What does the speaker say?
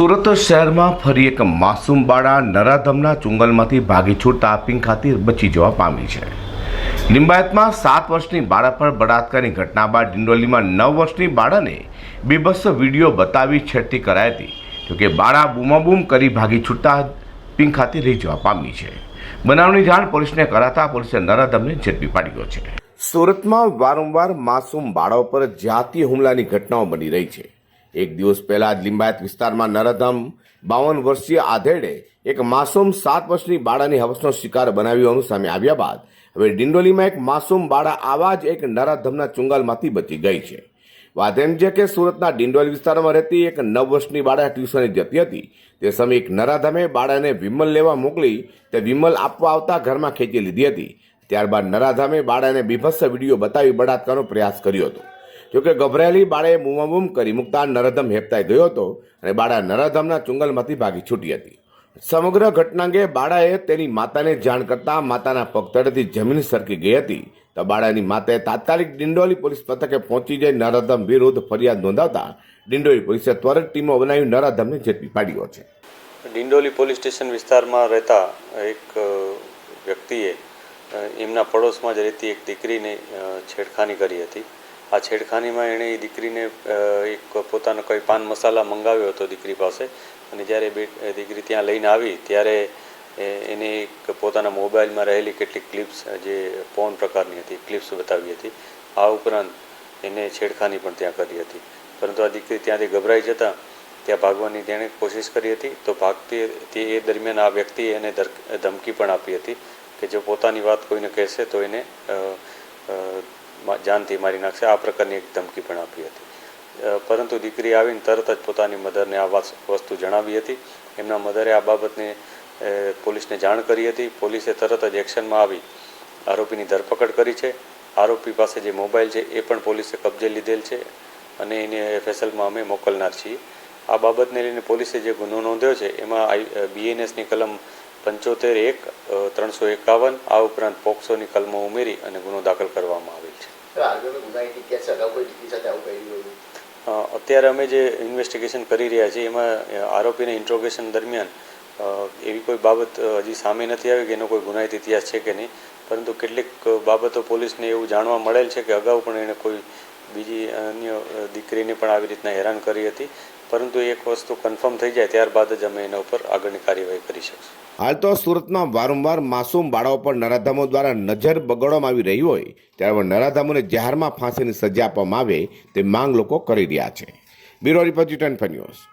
સુરત શહેરમાં ફરી એક માસૂમ બાળા નરાધમના ચુંગલમાંથી ભાગી છૂટતા પિંક ખાતી બચી જવા પામી છે. લિંબાયતમાં સાત વર્ષની બાળા પર બળાત્કારની ઘટના બાદ ડિંડોલીમાં નવ વર્ષની બાળાને બીભત્સ વીડિયો બતાવી છેડતી કરાઈ હતી. જોકે બાળા બૂમાબૂમ કરી ભાગી છૂટતા પિંક ખાતી રહી જવા પામી છે. બનાવની જાણ પોલીસને કરાતા પોલીસે નરાધમને ઝડપી પાડ્યો છે. સુરતમાં વારંવાર માસૂમ બાળાઓ પર જાતીય હુમલાની ઘટનાઓ બની રહી છે. એક દિવસ પહેલા જ લિંબાયત વિસ્તારમાં નરાધમ બાવન વર્ષીય આધેડે એક માસૂમ સાત વર્ષની બાળાની હવસનો શિકાર બનાવ્યું સામે આવ્યા બાદ હવે ડિંડોલીમાં એક માસૂમ બાળા આવા જ એક નરાધમના ચુંગાલમાંથી બચી ગઈ છે. વાત એમ છે કે સુરતના ડિંડોલી વિસ્તારમાં રહેતી એક નવ વર્ષની બાળા ટ્યુશને જતી હતી. તે સમયે એક નરાધમે બાળાને વિમલ લેવા મોકલી તે વિમલ આપવા આવતા ઘરમાં ખેંચી લીધી હતી. ત્યારબાદ નરાધામે બાળાને બીભત્સ વીડિયો બતાવી બળાત્કારનો પ્રયાસ કર્યો હતો. જોકે ગભરાયેલી બાળાએ બૂમાબૂમ કરી મૂકતા નરધમ હેપતાઈ ગયો હતો અને બાળા નરધમના ચુંગલમાંથી ભાગી છૂટી હતી. સમગ્ર ઘટના અંગે બાળાએ તેની માતાને જાણ કરતા માતાના પગતળેથી જમીન સરકી ગઈ હતી. તો બાળાની માતાએ તાત્કાલિક ડિંડોલી પોલીસ મથકે પહોંચી જઈ નરધમ વિરુદ્ધ ફરિયાદ નોંધાવતા ડિંડોલી પોલીસે ત્વરિત ટીમો બનાવી નરાધમને ઝડપી પાડ્યો છે. ડિંડોલી પોલીસ સ્ટેશન વિસ્તારમાં રહેતા એક વ્યક્તિએ એમના પડોશમાં જ રહેતી એક દીકરીને છેડખાની કરી હતી. આ છેડખાનીમાં એણે એ દીકરીને એક પોતાનો કોઈ પાન મસાલા મંગાવ્યો હતો દીકરી પાસે. અને જ્યારે બે દીકરી ત્યાં લઈને આવી, ત્યારે એને એક પોતાના મોબાઈલમાં રહેલી કેટલીક ક્લિપ્સ જે પોન પ્રકારની હતી, ક્લિપ્સ બતાવી હતી. આ ઉપરાંત એને છેડખાની પણ ત્યાં કરી હતી. પરંતુ આ દીકરી ત્યાંથી ગભરાઈ જતાં, ત્યાં ભાગવાની તેણે કોશિશ કરી હતી, તો ભાગતી, તે એ દરમિયાન આ વ્યક્તિએ એને ધમકી પણ આપી હતી કે જો પોતાની વાત કોઈને કહેશે તો એને જાનથી મારી નાખશે. આ પ્રકારની એક ધમકી પણ આપી હતી. પરંતુ દીકરી આવીને તરત જ પોતાની મધરને આ વસ્તુ જણાવી હતી. એમના મધરે આ બાબતને પોલીસને જાણ કરી હતી. પોલીસે તરત જ એક્શનમાં આવી. આરોપીની ધરપકડ કરી છે. આરોપી પાસે જે મોબાઈલ છે એ પણ પોલીસે કબજે લીધેલ છે અને એને એફએસએલમાં અમે મોકલનાર છીએ. આ બાબતને લઈને પોલીસે જે ગુનો નોંધ્યો છે, એમાં આઈ બીએનએસની કલમ પંચોતેર એક ત્રણસો એકાવન આ ઉપરાંત પોક્સોની કલમો ઉમેરી અને ગુનો દાખલ કરવામાં આવેલ છે. અત્યારે અમે જે ઇન્વેસ્ટિગેશન કરી રહ્યા છીએ એમાં આરોપીને ઇન્ટ્રોગેશન દરમિયાન એવી કોઈ બાબત હજી સામે નથી આવી કે એનો કોઈ ગુનાહિત ઇતિહાસ છે કે નહીં. પરંતુ કેટલીક બાબતો પોલીસને એવું જાણવા મળેલ છે કે અગાઉ પણ એણે કોઈ બીજી અન્ય દીકરીને પણ આવી રીતના હેરાન કરી હતી. પરંતુ એક વસ્તુ કન્ફર્મ થઈ જાય ત્યારબાદ જ અમે એના ઉપર આગળની કાર્યવાહી કરી શકશું. હાલ તો સુરતમાં વારંવાર માસૂમ બાળાઓ પર નરાધામો દ્વારા નજર બગાડવામાં આવી રહી હોય, ત્યારે નરાધમોને જાહેરમાં ફાંસીની સજા આપવામાં આવે તે માંગ લોકો કરી રહ્યા છે. Bureau report news.